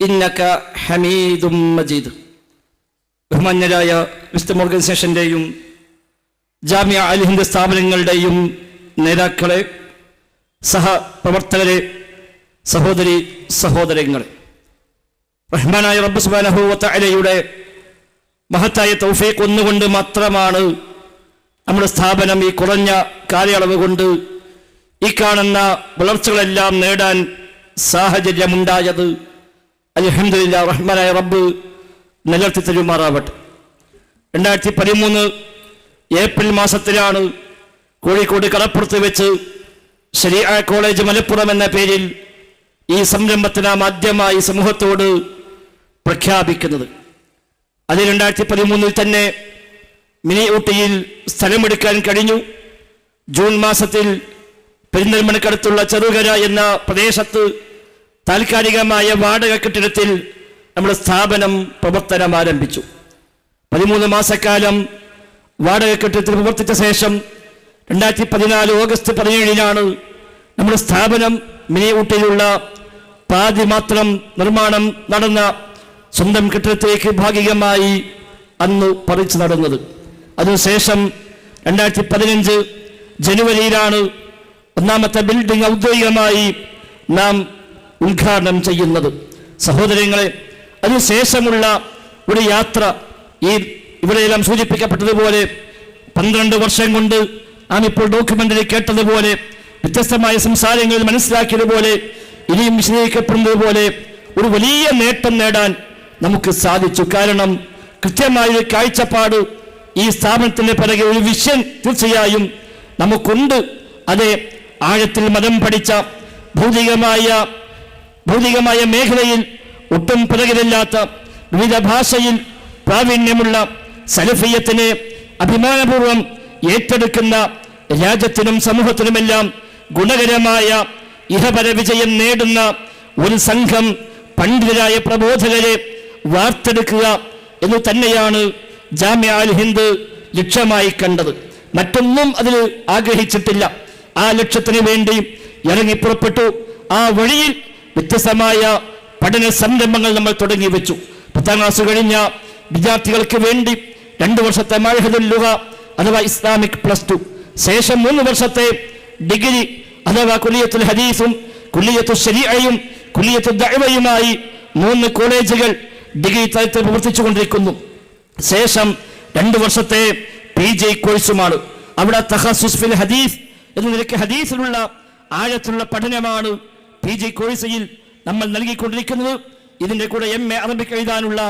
ഇന്നക ഹമീദും മജീദ്. ബഹുമാന്യരായ വിസ്റ്റം ഓർഗനൈസേഷന്റെയും ജാമ്യ അലിഹിന്ദ് ഹിന്ദ് സ്ഥാപനങ്ങളുടെയും നേതാക്കളെ സഹപ്രവർത്തകരെ സഹോദരി സഹോദരങ്ങളെ. റഹ്മാനായ റബ്ബ് സുബാനഹുവത്ത മഹത്തായ തൗഫീഖ് ഒന്നുകൊണ്ട് മാത്രമാണ് നമ്മുടെ സ്ഥാപനം ഈ കുറഞ്ഞ കാലയളവ് കൊണ്ട് ഈ കാണുന്ന വളർച്ചകളെല്ലാം നേടാൻ സാഹചര്യമുണ്ടായത്. അലഹമില്ല റഹ്മാനായ റബ്ബ് നിലർത്തി തരുമാറാവട്ടെ. രണ്ടായിരത്തി പതിമൂന്ന് ഏപ്രിൽ മാസത്തിലാണ് കോഴിക്കോട് കടപ്പുറത്ത് വെച്ച് ശരിയാ കോളേജ് മലപ്പുറം എന്ന പേരിൽ ഈ സംരംഭത്തിന് ആദ്യമായി സമൂഹത്തോട് പ്രഖ്യാപിക്കുന്നത്. അത് രണ്ടായിരത്തി പതിമൂന്നിൽ തന്നെ മിനി ഊട്ടിയിൽ സ്ഥലമെടുക്കാൻ കഴിഞ്ഞു. ജൂൺ മാസത്തിൽ പെരിന്തൽമണ്ണക്കടുത്തുള്ള ചെറുകര എന്ന പ്രദേശത്ത് താൽക്കാലികമായ വാടക കെട്ടിടത്തിൽ നമ്മുടെ സ്ഥാപനം പ്രവർത്തനം ആരംഭിച്ചു. പതിമൂന്ന് മാസക്കാലം വാടക കെട്ടിടത്തിൽ പ്രവർത്തിച്ച ശേഷം രണ്ടായിരത്തി പതിനാല് ഓഗസ്റ്റ് പതിനേഴിനാണ് നമ്മുടെ സ്ഥാപനം മിനി ഊട്ടിയിലുള്ള പാതി മാത്രം നിർമ്മാണം നടന്ന സ്വന്തം കെട്ടിടത്തിലേക്ക് ഭാഗികമായി അന്ന് പറിച്ചു നടന്നത്. അതിനുശേഷം രണ്ടായിരത്തി പതിനഞ്ച് ജനുവരിയിലാണ് ഒന്നാമത്തെ ബിൽഡിംഗ് ഔദ്യോഗികമായി നാം ഉദ്ഘാടനം ചെയ്യുന്നത്. സഹോദരങ്ങളെ അതിനുശേഷമുള്ള ഒരു യാത്ര ഈ ഇവിടെയെല്ലാം സൂചിപ്പിക്കപ്പെട്ടതുപോലെ പന്ത്രണ്ട് വർഷം കൊണ്ട് നാം ഇപ്പോൾ ഡോക്യുമെന്ററി കേട്ടതുപോലെ വ്യത്യസ്തമായ സംസാരങ്ങളിൽ മനസ്സിലാക്കിയതുപോലെ ഇനിയും വിശദീകരിക്കപ്പെടുന്നതുപോലെ ഒരു വലിയ നേട്ടം നേടാൻ നമുക്ക് സാധിച്ചു. കാരണം കൃത്യമായ ഒരു കാഴ്ചപ്പാട് ഈ സ്ഥാപനത്തിന് പിറകെ ഒരു വിഷൻ തീർച്ചയായും നമുക്കുണ്ട്. അതെ ആഴത്തിൽ മതം പഠിച്ച ഭൗതികമായ ഭൗതികമായ മേഖലയിൽ ഒട്ടും പിറകിലില്ലാത്ത വിവിധ ഭാഷയിൽ പ്രാവീണ്യമുള്ള സലഫിയത്തിനെ അഭിമാനപൂർവം ഏറ്റെടുക്കുന്ന രാജ്യത്തിനും സമൂഹത്തിനുമെല്ലാം ഗുണകരമായ ഇഹപര വിജയം നേടുന്ന ഒരു സംഘം പണ്ഡിതരായ പ്രബോധകരെ വാർത്തെടുക്കുക എന്ന് തന്നെയാണ് ജാമ്യ അൽ ഹിന്ദ് ലക്ഷ്യമായി കണ്ടത്. മറ്റൊന്നും അതിൽ ആഗ്രഹിച്ചിട്ടില്ല. ആ ലക്ഷ്യത്തിന് വേണ്ടി ഇറങ്ങിപ്പുറപ്പെട്ടു ആ വഴിയിൽ വ്യത്യസ്തമായ പഠന സംരംഭങ്ങൾ നമ്മൾ തുടങ്ങി വെച്ചു. പത്താം ക്ലാസ് കഴിഞ്ഞ വിദ്യാർത്ഥികൾക്ക് വേണ്ടി രണ്ടു വർഷത്തെ മാഴഹദുൽ അഥവാ ഇസ്ലാമിക് പ്ലസ് ടു. ശേഷം മൂന്ന് വർഷത്തെ ഡിഗ്രി അഥവാ കുലിയത്തുൽ ഹദീസും കുലിയത്തു ശരിയയും കുലിയത്തു ദൈവയുമായി മൂന്ന് കോളേജുകൾ ഡിഗ്രി തലത്തിൽ പ്രവർത്തിച്ചു കൊണ്ടിരിക്കുന്നു ശേഷം രണ്ടു വർഷത്തെ പി ജി കോഴ്സുമാണ്. അവിടെ തഹസുസ് ഫിൽ ഹദീസ് എന്ന നിലയ്ക്ക് ഹദീസിലുള്ള ആഴത്തിലുള്ള പഠനമാണ് പി ജി കോഴ്സിൽ നമ്മൾ നൽകിക്കൊണ്ടിരിക്കുന്നത് ഇതിന്റെ കൂടെ എം എ അറബിക് എഴുതാനുള്ള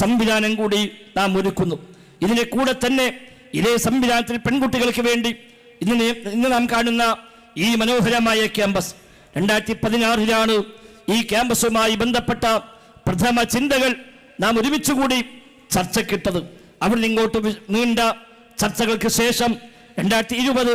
സംവിധാനം കൂടി നാം ഒരുക്കുന്നു. ഇതിന്റെ കൂടെ തന്നെ ഇതേ സംവിധാനത്തിൽ പെൺകുട്ടികൾക്ക് വേണ്ടി ഇന്ന് ഇന്ന് നാം കാണുന്ന ഈ മനോഹരമായ ക്യാമ്പസ് രണ്ടായിരത്തി പതിനാറിലാണ് ഈ ക്യാമ്പസുമായി ബന്ധപ്പെട്ട പ്രഥമ ചിന്തകൾ നാം ഒരുമിച്ചുകൂടി ചർച്ചക്കിട്ടത്. അവിടെ ഇങ്ങോട്ട് നീണ്ട ചർച്ചകൾക്ക് ശേഷം രണ്ടായിരത്തി ഇരുപത്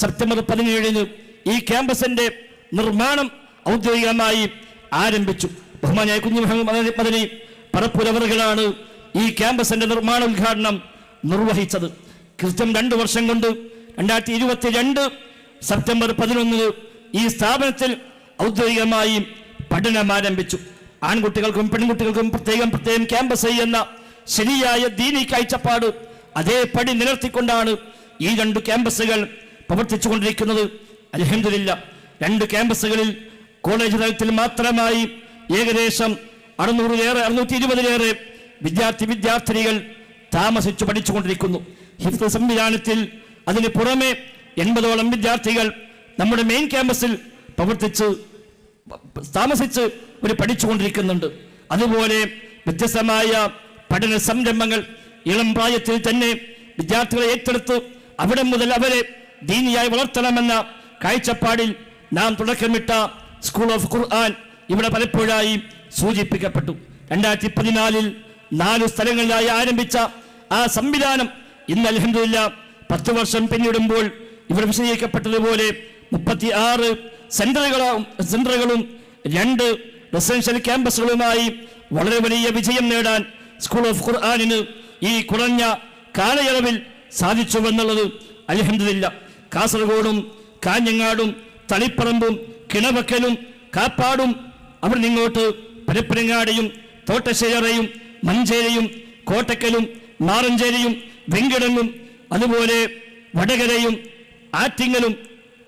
സെപ്റ്റംബർ പതിനേഴിന് ഈ ക്യാമ്പസിന്റെ നിർമ്മാണം ഔദ്യോഗികമായി ആരംഭിച്ചു. ബഹുമാനായ കുഞ്ഞു മുഹമ്മദ് മദനി പറപ്പുരവറുകളാണ് ഈ ക്യാമ്പസിന്റെ നിർമ്മാണ ഉദ്ഘാടനം നിർവഹിച്ചത്. കൃത്യം രണ്ടു വർഷം കൊണ്ട് രണ്ടായിരത്തി ഇരുപത്തി രണ്ട് സെപ്റ്റംബർ പതിനൊന്നിന് ഈ സ്ഥാപനത്തിൽ ഔദ്യോഗികമായി പഠനം ആരംഭിച്ചു. ആൺകുട്ടികൾക്കും പെൺകുട്ടികൾക്കും പ്രത്യേകം പ്രത്യേകം ക്യാമ്പസ് എന്ന ശരിയായ ദീനി കാഴ്ചപ്പാട് അതേപടി നിലർത്തിക്കൊണ്ടാണ് ഈ രണ്ട് ക്യാമ്പസുകൾ പ്രവർത്തിച്ചുകൊണ്ടിരിക്കുന്നത്. അലഹമില്ല രണ്ട് ക്യാമ്പസുകളിൽ കോളേജ് തലത്തിൽ മാത്രമായി ഏകദേശം അറുന്നൂറിലേറെ അറുന്നൂറ്റി ഇരുപതിലേറെ വിദ്യാർത്ഥി വിദ്യാർത്ഥിനികൾ താമസിച്ചു പഠിച്ചുകൊണ്ടിരിക്കുന്നു. ഹിഫ്ത് സംവിധാനത്തിൽ അതിന് പുറമെ എൺപതോളം വിദ്യാർത്ഥികൾ നമ്മുടെ മെയിൻ ക്യാമ്പസിൽ പ്രവർത്തിച്ച് താമസിച്ച് ഒരു പഠിച്ചുകൊണ്ടിരിക്കുന്നുണ്ട്. അതുപോലെ വ്യത്യസ്തമായ പഠന സംരംഭങ്ങൾ ഇളം പ്രായത്തിൽ തന്നെ വിദ്യാർത്ഥികളെ ഏറ്റെടുത്ത് അവിടെ മുതൽ അവരെ ദീനിയായി വളർത്തണമെന്ന കാഴ്ചപ്പാടിൽ നാം തുടക്കമിട്ട സ്കൂൾ ഓഫ് ഖുർആൻ ഇവിടെ പലപ്പോഴായി സൂചിപ്പിക്കപ്പെട്ടു. രണ്ടായിരത്തി പതിനാലിൽ നാല് സ്ഥലങ്ങളിലായി ആരംഭിച്ച ആ സംവിധാനം ഇന്ന് അലഹമില്ല പത്ത് വർഷം പിന്നിടുമ്പോൾ ഇവിടെ വിശദീകരിക്കപ്പെട്ടതുപോലെ മുപ്പത്തി ആറ് സെന്ററുകളും സെന്ററുകളും രണ്ട് റെസിഡൻഷ്യൽ ക്യാമ്പസുകളുമായി വളരെ വലിയ വിജയം നേടാൻ സ്കൂൾ ഓഫ് ഖുർആാനിന് ഈ കുറഞ്ഞ കാലയളവിൽ സാധിച്ചുവെന്നുള്ളത് അലഹമില്ല കാസർഗോഡും കാഞ്ഞങ്ങാടും തളിപ്പറമ്പും കിണവക്കലും കാപ്പാടും അവർ നിങ്ങോട്ട് പരപ്പനങ്ങാടിയും തോട്ടശ്ശേരയും മഞ്ചേരിയും കോട്ടക്കലും മാറഞ്ചേരിയും വെങ്കിടങ്ങും അതുപോലെ വടകരയും ആറ്റിങ്ങലും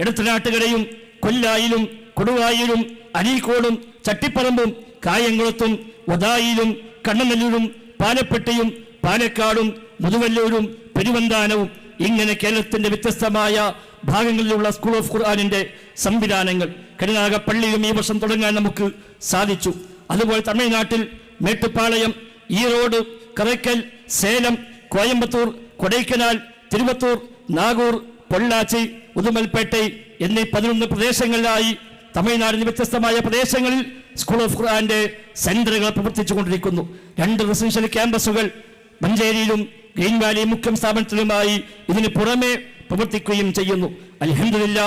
ഇടത്തനാട്ടുകരയും കൊല്ലായിലും കൊടുവായിലും അരീക്കോടും ചട്ടിപ്പറമ്പും കായംകുളത്തും വതായിലും കണ്ണനല്ലൂരും പാലപ്പെട്ടിയും പാലക്കാടും മുതുവല്ലൂരും പെരുവന്താനവും ഇങ്ങനെ കേരളത്തിന്റെ വ്യത്യസ്തമായ ഭാഗങ്ങളിലുള്ള സ്കൂൾ ഓഫ് ഖുർആാനിന്റെ സംവിധാനങ്ങൾ കരുനാഗപ്പള്ളിയും ഈ വർഷം തുടങ്ങാൻ നമുക്ക് സാധിച്ചു. അതുപോലെ തമിഴ്നാട്ടിൽ മേട്ടുപ്പാളയം ഈറോഡ് കറയ്ക്കൽ സേലം കോയമ്പത്തൂർ കൊടൈക്കനാൽ തിരുവത്തൂർ നാഗൂർ പൊള്ളാച്ചി ഉദുമൽപേട്ടൈ എന്നീ പതിനൊന്ന് പ്രദേശങ്ങളിലായി തമിഴ്നാടിന് വ്യത്യസ്തമായ പ്രദേശങ്ങളിൽ സ്കൂൾ ഓഫ് ഖുർആാന്റെ സെന്ററുകൾ പ്രവർത്തിച്ചു കൊണ്ടിരിക്കുന്നു രണ്ട് റെസിഡൻഷ്യൽ ക്യാമ്പസുകൾ മഞ്ചേരിയിലും ഗ്രീൻ വാലി മുഖ്യം സ്ഥാപനത്തിലുമായി ഇതിന് പുറമെ പ്രവർത്തിക്കുകയും ചെയ്യുന്നു. അലഹമില്ല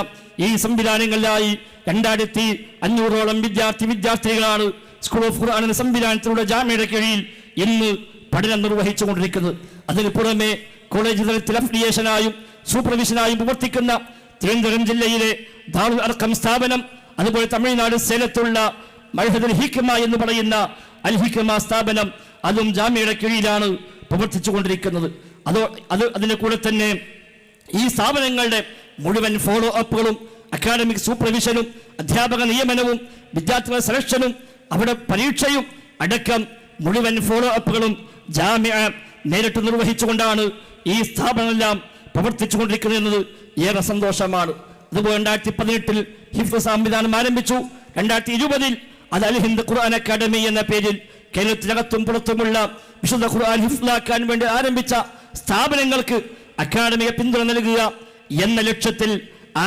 ഈ സംവിധാനങ്ങളിലായി രണ്ടായിരത്തി അഞ്ഞൂറോളം വിദ്യാർത്ഥി വിദ്യാർത്ഥികളാണ് സ്കൂൾ ഓഫ് ഖുർആൻ സംവിധാനത്തിലൂടെ ജാമ്യയുടെ കീഴിൽ ഇന്ന് പഠനം നിർവഹിച്ചുകൊണ്ടിരിക്കുന്നത്. അതിന് പുറമെ കോളേജ് തലത്തിൽ അഫിലിയേഷനായും സൂപ്പർവിഷനായും പ്രവർത്തിക്കുന്ന തിരുവനന്തപുരം ജില്ലയിലെ ദാറുൽ അർക്കം സ്ഥാപനം അതുപോലെ തമിഴ്നാട് സേലത്തുള്ള മഴഹദുൽ ഹിക്കമ എന്ന് പറയുന്ന അൽ ഹിക്കമ സ്ഥാപനം അതും ജാമ്യയുടെ കീഴിലാണ് പ്രവർത്തിച്ചുകൊണ്ടിരിക്കുന്നത്. അതോ അത് അതിന്റെ കൂടെ തന്നെ ഈ സ്ഥാപനങ്ങളുടെ മുഴുവൻ ഫോളോ അപ്പുകളും അക്കാഡമിക് സൂപ്പർവിഷനും അധ്യാപക നിയമനവും വിദ്യാർത്ഥികളുടെ സെലക്ഷനും അവിടെ പരീക്ഷയും അടക്കം മുഴുവൻ ഫോളോ അപ്പുകളും ജാമ്യ നേരിട്ട് നിർവഹിച്ചുകൊണ്ടാണ് ഈ സ്ഥാപനമെല്ലാം പ്രവർത്തിച്ചുകൊണ്ടിരിക്കുന്നത് എന്നത് ഏറെ സന്തോഷമാണ്. അതുപോലെ രണ്ടായിരത്തി പതിനെട്ടിൽ ഹിഫ്സ് സംവിധാനം ആരംഭിച്ചു. രണ്ടായിരത്തി ഇരുപതിൽ അത് അൽ ഹിന്ദ് ഖുർആൻ അക്കാദമി എന്ന പേരിൽ കേരളത്തിനകത്തും പുറത്തുമുള്ള വിശുദ്ധ ഖുർആൻ ഹിഫ്ലാക്കാൻ വേണ്ടി ആരംഭിച്ച സ്ഥാപനങ്ങൾക്ക് അക്കാദമിക പിന്തുണ നൽകുക എന്ന ലക്ഷ്യത്തിൽ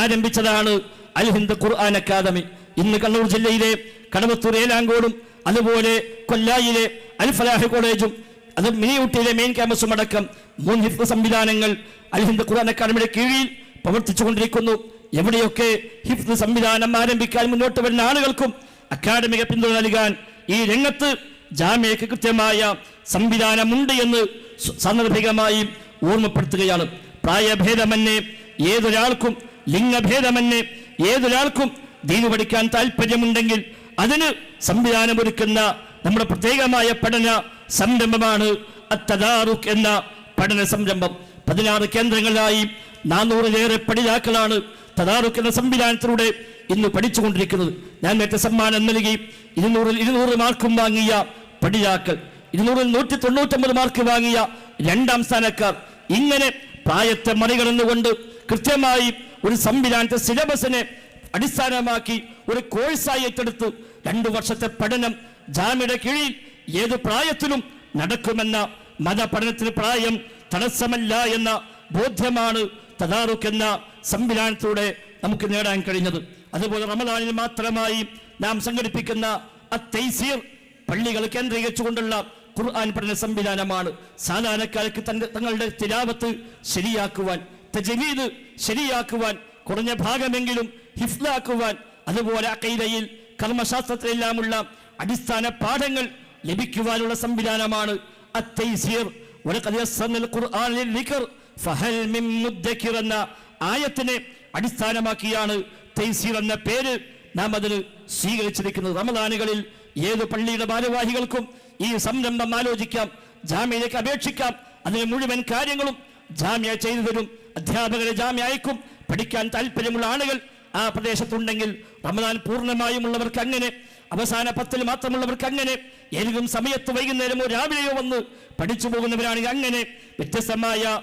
ആരംഭിച്ചതാണ് അൽ ഹിന്ദ് ഖുർആൻ അക്കാദമി. ഇന്ന് കണ്ണൂർ ജില്ലയിലെ കടവത്തൂർ ഏലാങ്കോടും അതുപോലെ കൊല്ലായിലെ അൽ ഫലാഹ് കോളേജും അത് മിനിയൂട്ടിയിലെ മെയിൻ ക്യാമ്പസും അടക്കം മൂന്ന് ഹിഫ് സംവിധാനങ്ങൾ അൽ ഹിന്ദ് ഖുർആൻ അക്കാദമിയുടെ കീഴിൽ പ്രവർത്തിച്ചുകൊണ്ടിരിക്കുന്നു. എവിടെയൊക്കെ ഹിഫ് സംവിധാനം ആരംഭിക്കാൻ മുന്നോട്ട് വരുന്ന ആളുകൾക്കും അക്കാദമിക പിന്തുണ നൽകാൻ ഈ രംഗത്ത് ജാമ്യക്ക് കൃത്യമായ സംവിധാനമുണ്ട് എന്ന് സാന്ദർഭികമായി ഓർമ്മപ്പെടുത്തുകയാണ്. പ്രായഭേദമന്യേ ഏതൊരാൾക്കും ലിംഗഭേദമന്യേ ഏതൊരാൾക്കും ദീന് പഠിക്കാൻ താല്പര്യമുണ്ടെങ്കിൽ അതിന് സംവിധാനമൊരുക്കുന്ന നമ്മുടെ പ്രത്യേകമായ പഠന സംരംഭമാണ് അത്തദാറുഖ് എന്ന പഠന സംരംഭം. പതിനാറ് കേന്ദ്രങ്ങളിലായി നാനൂറിലേറെ പഠിതാക്കളാണ് തദാറുഖ് എന്ന സംവിധാനത്തിലൂടെ ഇന്ന് പഠിച്ചുകൊണ്ടിരിക്കുന്നത്. ഞാൻ നേരത്തെ സമ്മാനം നൽകി. ഇരുന്നൂറിൽ ഇരുന്നൂറ് മാർക്കും വാങ്ങിയ പഠിതാക്കൾ. ഇരുന്നൂറിൽ നൂറ്റി തൊണ്ണൂറ്റൊമ്പത് മാർക്ക് വാങ്ങിയ രണ്ടാം സ്ഥാനക്കാർ. ഇങ്ങനെ പ്രായത്തെ മറികടന്നുകൊണ്ട് കൃത്യമായി ഒരു സംവിധാനത്തെ സിലബസിനെ അടിസ്ഥാനമാക്കി ഒരു കോഴ്സായി ഏറ്റെടുത്ത് രണ്ടു വർഷത്തെ പഠനം ജാമ്യയുടെ കീഴിൽ ഏത് പ്രായത്തിലും നടക്കുമെന്ന മതപഠനത്തിന് പ്രായം തടസ്സമല്ല എന്ന ബോധ്യമാണ് തദാറുക്ക് എന്ന സംവിധാനത്തിലൂടെ നമുക്ക് നേടാൻ കഴിഞ്ഞത്. അതുപോലെ റമദാനിൽ മാത്രമായി നാം സംഘടിപ്പിക്കുന്ന അത്തൈസീർ പള്ളികൾ കേന്ദ്രീകരിച്ചുകൊണ്ടുള്ള ഖുർആൻ പഠന സംവിധാനമാണ്. സാധാരണക്കാർക്ക് തന്റെ തങ്ങളുടെ തിലാവത്ത് ശരിയാക്കുവാൻ തജവീദ് ശരിയാക്കുവാൻ കുറഞ്ഞ ഭാഗമെങ്കിലും ഹിഫ്ലാക്കുവാൻ അതുപോലെ അക്കൈതയിൽ കർമ്മശാസ്ത്രത്തിലെല്ലാമുള്ള അടിസ്ഥാന പാഠങ്ങൾ ലഭിക്കുവാനുള്ള സംവിധാനമാണ്. എന്ന ആയത്തിനെ അടിസ്ഥാനമാക്കിയാണ് എന്ന പേര് നാം അതിന് സ്വീകരിച്ചിരിക്കുന്നത്. റമദാനുകളിൽ ഏത് പള്ളിയുടെ ഭാരവാഹികൾക്കും ഈ സംരംഭം ആലോചിക്കാം ജാമ്യയിലേക്ക് അപേക്ഷിക്കാം. അതിന് മുഴുവൻ കാര്യങ്ങളും ജാമ്യ ചെയ്തു തരും. അധ്യാപകരെ ജാമ്യ അയക്കും. പഠിക്കാൻ താല്പര്യമുള്ള ആളുകൾ ആ പ്രദേശത്തുണ്ടെങ്കിൽ റമദാൻ പൂർണമായും ഉള്ളവർക്ക് അങ്ങനെ അവസാന പത്തിൽ മാത്രമുള്ളവർക്ക് അങ്ങനെ ഏതെങ്കിലും സമയത്ത് വൈകുന്നേരമോ രാവിലെയോ വന്ന് പഠിച്ചു പോകുന്നവരാണെങ്കിൽ അങ്ങനെ വ്യത്യസ്തമായ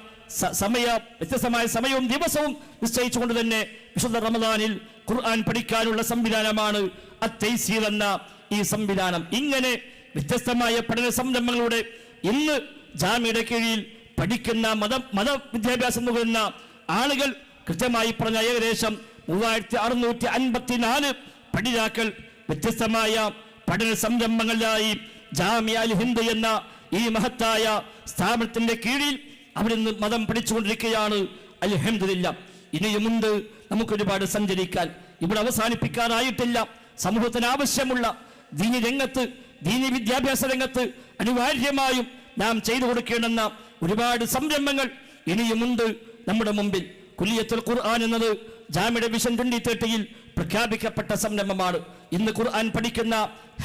സമയ വ്യത്യസ്തമായ സമയവും ദിവസവും നിശ്ചയിച്ചുകൊണ്ട് തന്നെ വിശുദ്ധ റമദാനിൽ ഖുർആൻ പഠിക്കാനുള്ള സംവിധാനമാണ് അത്തൈസീർ എന്ന ഈ സംവിധാനം. ഇങ്ങനെ വ്യത്യസ്തമായ പഠന സംരംഭങ്ങളുടെ ഇന്ന് ജാമ്യയുടെ കീഴിൽ പഠിക്കുന്ന മത മത വിദ്യാഭ്യാസം നുകരുന്ന ആളുകൾ കൃത്യമായി പറഞ്ഞ ഏകദേശം മൂവായിരത്തി അറുന്നൂറ്റി അൻപത്തിനാല് പഠിതാക്കൾ വ്യത്യസ്തമായ പഠന സംരംഭങ്ങളിലായി ജാമ്യ അൽ ഹിന്ദ് എന്ന ഈ മഹത്തായ സ്ഥാപനത്തിന്റെ കീഴിൽ അവരിന്ന് മതം പഠിച്ചുകൊണ്ടിരിക്കുകയാണ്. അൽഹമില്ല ഇനിയുമുണ്ട് നമുക്കൊരുപാട് സഞ്ചരിക്കാൻ. ഇവിടെ അവസാനിപ്പിക്കാനായിട്ടില്ല. സമൂഹത്തിന് ആവശ്യമുള്ള ദീനി രംഗത്ത് ദീനി വിദ്യാഭ്യാസ രംഗത്ത് അനിവാര്യമായും നാം ചെയ്തു കൊടുക്കേണ്ടുന്ന ഒരുപാട് സംരംഭങ്ങൾ ഇനിയുമുണ്ട്. നമ്മുടെ മുമ്പിൽ കുലിയത്തുൽ ഖുർആൻ എന്നത് ജാമിയുടെ വിഷൻ ട്വന്റി തേർട്ടിയിൽ പ്രഖ്യാപിക്കപ്പെട്ട സംരംഭമാണ്. ഇന്ന് ഖുർആൻ പഠിക്കുന്ന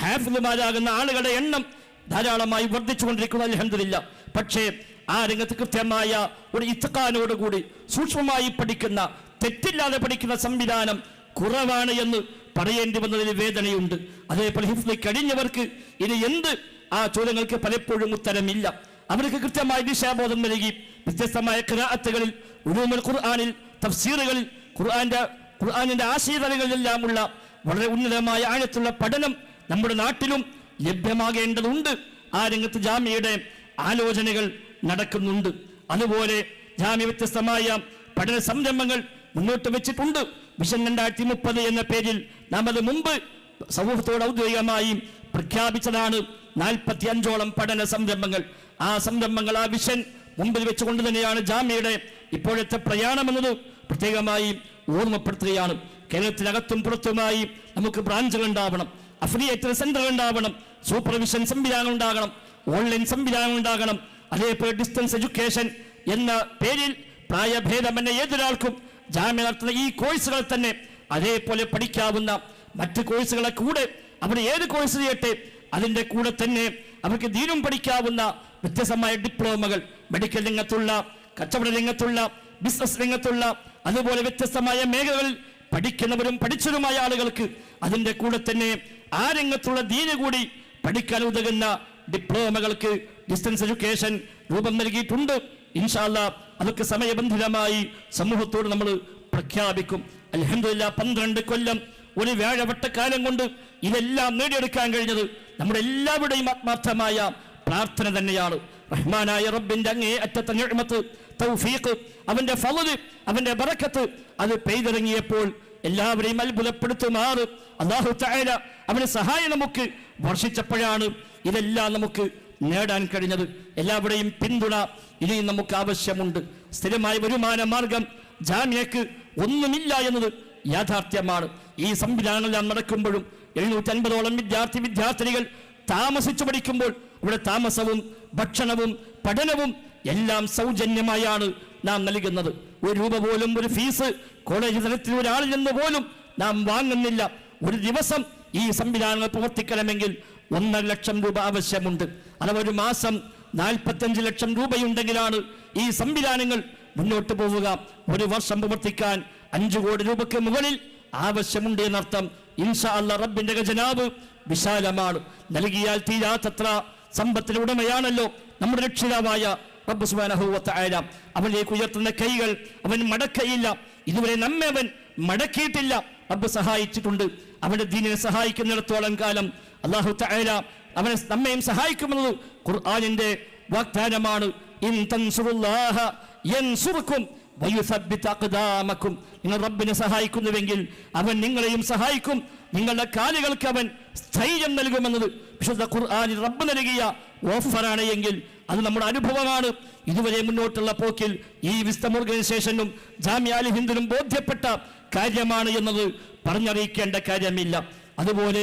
ഹാഫിലുമാരാകുന്ന ആളുകളുടെ എണ്ണം ധാരാളമായി വർദ്ധിച്ചുകൊണ്ടിരിക്കുന്നു അലഹമില്ല പക്ഷേ ആ രംഗത്ത് കൃത്യമായ ഒരു ഇത്തക്കാനോടുകൂടി സൂക്ഷ്മമായി പഠിക്കുന്ന തെറ്റില്ലാതെ പഠിക്കുന്ന സംവിധാനം കുറവാണ് എന്ന് പറയേണ്ടി വന്നതിൽ വേദനയുണ്ട്. അതേപോലെ ഹിഫ്ലി കഴിഞ്ഞവർക്ക് ഇനി എന്ത് ആ ചോദ്യങ്ങൾക്ക് പലപ്പോഴും ഉത്തരമില്ല. അവർക്ക് കൃത്യമായ ദിശാബോധം നൽകി. വ്യത്യസ്തമായ ഖിറാഅത്തുകളിൽ ഉരുമൽ ഖുർആാനിൽ തഫ്സീറുകളിൽ ഖുർആാന്റെ ഖുർആാനിന്റെ ആശയതലകളിലെല്ലാമുള്ള വളരെ ഉന്നതമായ ആഴത്തുള്ള പഠനം നമ്മുടെ നാട്ടിലും ലഭ്യമാകേണ്ടതുണ്ട്. ആ രംഗത്ത് ജാമ്യയുടെ ആലോചനകൾ നടക്കുന്നുണ്ട്. അതുപോലെ ജാമ്യ വ്യത്യസ്തമായ പഠന സംരംഭങ്ങൾ മുന്നോട്ട് വെച്ചിട്ടുണ്ട്. വിഷൻ രണ്ടായിരത്തി മുപ്പത് എന്ന പേരിൽ നാം അത് മുമ്പ് സമൂഹത്തോട് ഔദ്യോഗികമായി പ്രഖ്യാപിച്ചതാണ് നാൽപ്പത്തി അഞ്ചോളം പഠന സംരംഭങ്ങൾ. ആ സംരംഭങ്ങൾ ആ വിഷൻ മുമ്പിൽ വെച്ചുകൊണ്ട് തന്നെയാണ് ജാമ്യയുടെ ഇപ്പോഴത്തെ പ്രയാണം എന്നത് പ്രത്യേകമായി ഓർമ്മപ്പെടുത്തുകയാണ്. കേരളത്തിനകത്തും പുറത്തുമായി നമുക്ക് ബ്രാഞ്ചുകൾ ഉണ്ടാവണം അഫിലിയേറ്റഡ് സെന്ററുകൾ ഉണ്ടാവണം സൂപ്പർവിഷൻ സംവിധാനം ഉണ്ടാകണം ഓൺലൈൻ സംവിധാനം ഉണ്ടാകണം അതേപോലെ ഡിസ്റ്റൻസ് എഡ്യൂക്കേഷൻ എന്ന പേരിൽ പ്രായഭേദമന്യ ഏതൊരാൾക്കും ജാമ്യ നടത്തുന്ന ഈ കോഴ്സുകൾ തന്നെ അതേപോലെ പഠിക്കാവുന്ന മറ്റ് കോഴ്സുകളെ കൂടെ അവർ ഏത് കോഴ്സ് ചെയ്യട്ടെ അതിന്റെ കൂടെ തന്നെ അവർക്ക് ദീനും പഠിക്കാവുന്ന വ്യത്യസ്തമായ ഡിപ്ലോമകൾ മെഡിക്കൽ രംഗത്തുള്ള കച്ചവട രംഗത്തുള്ള ബിസിനസ് രംഗത്തുള്ള അതുപോലെ വ്യത്യസ്തമായ മേഖലകളിൽ പഠിക്കുന്നവരും പഠിച്ചവരുമായ ആളുകൾക്ക് അതിന്റെ കൂടെ തന്നെ ആ രംഗത്തുള്ള ദീന് കൂടി പഠിക്കാൻ ഉതകുന്ന ഡിപ്ലോമകൾക്ക് ഡിസ്റ്റൻസ് എഡ്യൂക്കേഷൻ രൂപം നൽകിയിട്ടുണ്ട്. ഇൻഷാല്ല അതൊക്കെ സമയബന്ധിതമായി സമൂഹത്തോട് നമ്മൾ പ്രഖ്യാപിക്കും. അലഹമില്ല പന്ത്രണ്ട് കൊല്ലം ഒരു വ്യാഴവട്ടക്കാലം കൊണ്ട് ഇതെല്ലാം നേടിയെടുക്കാൻ കഴിഞ്ഞത് നമ്മുടെ എല്ലാവരുടെയും ആത്മാർത്ഥമായ പ്രാർത്ഥന തന്നെയാണ്. റഹ്മാനായ റബ്ബിന്റെ അങ്ങേ അറ്റത്തെ നിഅമത്ത് തൗഫീഖ് അവന്റെ ഫലത് അവന്റെ ബറക്കത്ത് അത് പെയ്തിറങ്ങിയപ്പോൾ എല്ലാവരെയും അത്ഭുതപ്പെടുത്തുമാറ്. അള്ളാഹു അവന്റെ സഹായം നമുക്ക് വർഷിച്ചപ്പോഴാണ് ഇതെല്ലാം നമുക്ക് നേടാൻ കഴിഞ്ഞത് എല്ലാവരുടെയും പിന്തുണ ഇനിയും നമുക്ക് ആവശ്യമുണ്ട്. സ്ഥിരമായ വരുമാന മാർഗം ജാമ്യക്ക് ഒന്നുമില്ല എന്നത് യാഥാർത്ഥ്യമാണ്. ഈ സംവിധാനങ്ങളെല്ലാം നടക്കുമ്പോഴും എഴുന്നൂറ്റി അൻപതോളം വിദ്യാർത്ഥി വിദ്യാർത്ഥിനികൾ താമസിച്ചു പഠിക്കുമ്പോൾ ഇവിടെ താമസവും ഭക്ഷണവും പഠനവും എല്ലാം സൗജന്യമായാണ് നാം നൽകുന്നത്. ഒരു രൂപ പോലും ഒരു ഫീസ് കോളേജ് തലത്തിൽ ഒരാളിൽ നിന്ന് പോലും നാം വാങ്ങുന്നില്ല. ഒരു ദിവസം ഈ സംവിധാനങ്ങൾ പ്രവർത്തിക്കണമെങ്കിൽ ഒന്നര ലക്ഷം രൂപ ആവശ്യമുണ്ട്. അഥവാ ഒരു മാസം നാൽപ്പത്തഞ്ച് ലക്ഷം രൂപയുണ്ടെങ്കിലാണ് ഈ സംവിധാനങ്ങൾ മുന്നോട്ട് പോവുക. ഒരു വർഷം പ്രവർത്തിക്കാൻ അഞ്ചു കോടി രൂപയ്ക്ക് മുകളിൽ ആവശ്യമുണ്ട് എന്നർത്ഥം. ഇൻഷാ അല്ല റബ്ബിന്റെ ഖജനാവ് വിശാലമാണ്. നൽകിയാൽ തീരാത്തത്ര സമ്പത്തിന് ഉടമയാണല്ലോ നമ്മുടെ രക്ഷിതാവായ റബ്ബ് തആല അവനിലേക്ക് ഉയർത്തുന്ന കൈകൾ അവൻ മടക്കയില്ല. ഇതുവരെ നമ്മെ അവൻ മടക്കിയിട്ടില്ല. റബ്ബ് സഹായിച്ചിട്ടുണ്ട്. അവന്റെ ദീനിനെ സഹായിക്കുന്നിടത്തോളം കാലം അള്ളാഹു തആല അവനെ നമ്മയും സഹായിക്കുമെന്നത് ഖുർആാനിന്റെ വാഗ്ദാനമാണ്. നിങ്ങൾ റബ്ബിനെ സഹായിക്കുന്നുവെങ്കിൽ അവൻ നിങ്ങളെയും സഹായിക്കും. നിങ്ങളുടെ കാലുകൾക്ക് അവൻ സ്ഥൈര്യം നൽകുമെന്നത് വിശുദ്ധ ഖുർആാനിൽ റബ്ബ് നൽകിയ ഓഫറാണ് എങ്കിൽ അത് നമ്മുടെ അനുഭവമാണ്. ഇതുവരെ മുന്നോട്ടുള്ള പോക്കിൽ ഈ വിസ്തം ഓർഗനൈസേഷനും ജാമ്യാലി ഹിന്ദുനും ബോധ്യപ്പെട്ട കാര്യമാണ് എന്നത് പറഞ്ഞറിയിക്കേണ്ട കാര്യമില്ല. അതുപോലെ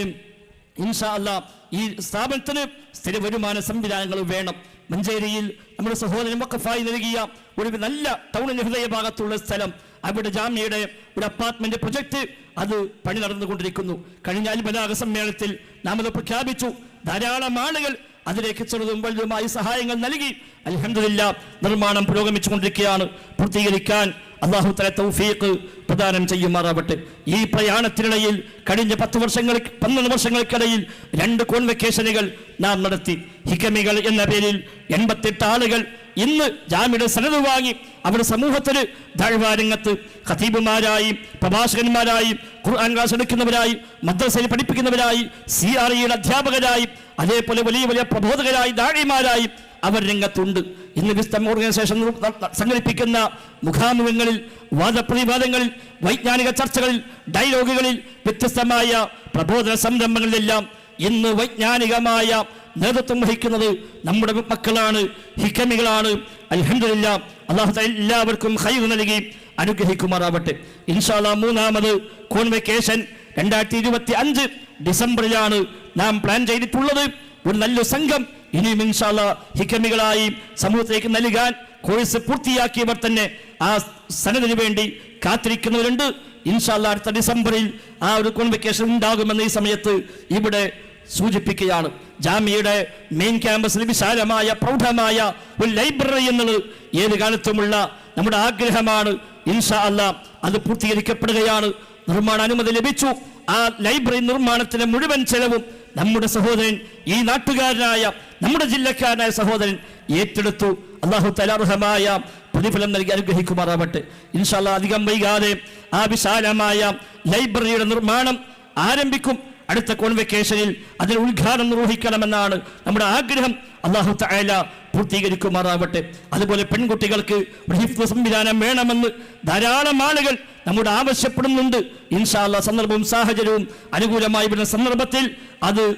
ഇൻഷാ അല്ലാ ഈ സ്ഥാപനത്തിന് സ്ഥിര വരുമാന സംവിധാനങ്ങൾ വേണം. മഞ്ചേരിയിൽ നമ്മുടെ സഹോദരൻ വക്കഫായി നൽകിയ ഒരു നല്ല ടൗണിന്റെ ഹൃദയഭാഗത്തുള്ള സ്ഥലം. അവിടെ ജാമ്യയുടെ ഒരു അപ്പാർട്ട്മെന്റ് പ്രൊജക്ട് അത് പണി നടന്നുകൊണ്ടിരിക്കുന്നു. കഴിഞ്ഞ അൽബലാഗ സമ്മേളനത്തിൽ നാം അത് പ്രഖ്യാപിച്ചു. ധാരാളം ആളുകൾ അതിലേക്ക് ചെറുതും വലുതുമായി സഹായങ്ങൾ നൽകി. അലഹമില്ല നിർമ്മാണം പുരോഗമിച്ചുകൊണ്ടിരിക്കുകയാണ്. പൂർത്തീകരിക്കാൻ അള്ളാഹു തല തൗഫീഖ് പ്രദാനം ചെയ്യുമാറാവട്ടെ. ഈ പ്രയാണത്തിനിടയിൽ കഴിഞ്ഞ പത്ത് വർഷങ്ങൾ പന്ത്രണ്ട് വർഷങ്ങൾക്കിടയിൽ രണ്ട് കോൺവെക്കേഷനുകൾ നാം നടത്തി. ഹിക്കമികൾ എന്ന പേരിൽ എൺപത്തെട്ട് ആളുകൾ ഇന്ന് ജാമ്യയുടെ സനത് വാങ്ങി അവരുടെ സമൂഹത്തിന് താഴ്വാരംഗത്ത് ഖതീബുമാരായി പ്രഭാഷകന്മാരായി ഖുർആൻ ക്ലാസ് എടുക്കുന്നവരായി മദ്രസയിൽ പഠിപ്പിക്കുന്നവരായി സി ആർ ഇയുടെ അധ്യാപകരായി അതേപോലെ വലിയ വലിയ പ്രബോധകരായി ദാഴിമാരായി അവർ രംഗത്തുണ്ട്. ഇന്ന് വിസ്തം ഓർഗനൈസേഷൻ സംഘടിപ്പിക്കുന്ന മുഖാമുഖങ്ങളിൽ വാദപ്രതിവാദങ്ങളിൽ വൈജ്ഞാനിക ചർച്ചകളിൽ ഡയലോഗുകളിൽ വ്യത്യസ്തമായ പ്രബോധന സംരംഭങ്ങളിലെല്ലാം ഇന്ന് വൈജ്ഞാനികമായ നേതൃത്വം വഹിക്കുന്നത് നമ്മുടെ മക്കളാണ് ഹിക്കമികളാണ്. അലഹമില്ല അള്ളാഹു എല്ലാവർക്കും ഹൈവ് നൽകി അനുഗ്രഹിക്കുമാറാവട്ടെ. ഇൻഷാല്ല മൂന്നാമത് കോൺവെക്കേഷൻ രണ്ടായിരത്തി ഇരുപത്തി അഞ്ച് ഡിസംബറിലാണ് നാം പ്ലാൻ ചെയ്തിട്ടുള്ളത്. ഒരു നല്ല സംഘം ഇനിയും ഇൻഷാല്ല ഹിക്കമികളായി സമൂഹത്തിലേക്ക് നൽകാൻ കോഴ്സ് പൂർത്തിയാക്കിയവർ തന്നെ ആ സനതിന് വേണ്ടി കാത്തിരിക്കുന്നവരുണ്ട്. ഇൻഷാല്ല അടുത്ത ഡിസംബറിൽ ആ ഒരു കോൺവെക്കേഷൻ ഉണ്ടാകുമെന്ന് ഈ സമയത്ത് ഇവിടെ സൂചിപ്പിക്കുകയാണ്. ജാമ്യയുടെ മെയിൻ ക്യാമ്പസിൽ വിശാലമായ പ്രൗഢമായ ഒരു ലൈബ്രറി എന്നുള്ളത് ഏത് കാലത്തുമുള്ള നമ്മുടെ ആഗ്രഹമാണ്. ഇൻഷാ അല്ല അത് പൂർത്തീകരിക്കപ്പെടുകയാണ്. നിർമ്മാണ അനുമതി ലഭിച്ചു. ആ ലൈബ്രറി നിർമ്മാണത്തിന് മുഴുവൻ ചെലവും നമ്മുടെ സഹോദരൻ ഈ നാട്ടുകാരനായ നമ്മുടെ ജില്ലക്കാരനായ സഹോദരൻ ഏറ്റെടുത്തു. അള്ളാഹു തലാർഹമായ പ്രതിഫലം നൽകി അനുഗ്രഹിക്കുമാറാവട്ടെ. ഇൻഷാല്ല അധികം വൈകാതെ ആ വിശാലമായ ലൈബ്രറിയുടെ നിർമ്മാണം ആരംഭിക്കും. അടുത്ത കോൺവെക്കേഷനിൽ അതിന് ഉദ്ഘാടനം നിർവഹിക്കണമെന്നാണ് നമ്മുടെ ആഗ്രഹം. അള്ളാഹു തആല പൂർത്തീകരിക്കുമാറാവട്ടെ. അതുപോലെ പെൺകുട്ടികൾക്ക് ഹിഫ്ദ് സംവിധാനം വേണമെന്ന് ധാരാളം ആളുകൾ നമ്മോട് ആവശ്യപ്പെടുന്നുണ്ട്. ഇൻഷാല്ല സന്ദർഭവും സാഹചര്യവും അനുകൂലമായി വരുന്ന സന്ദർഭത്തിൽ അത്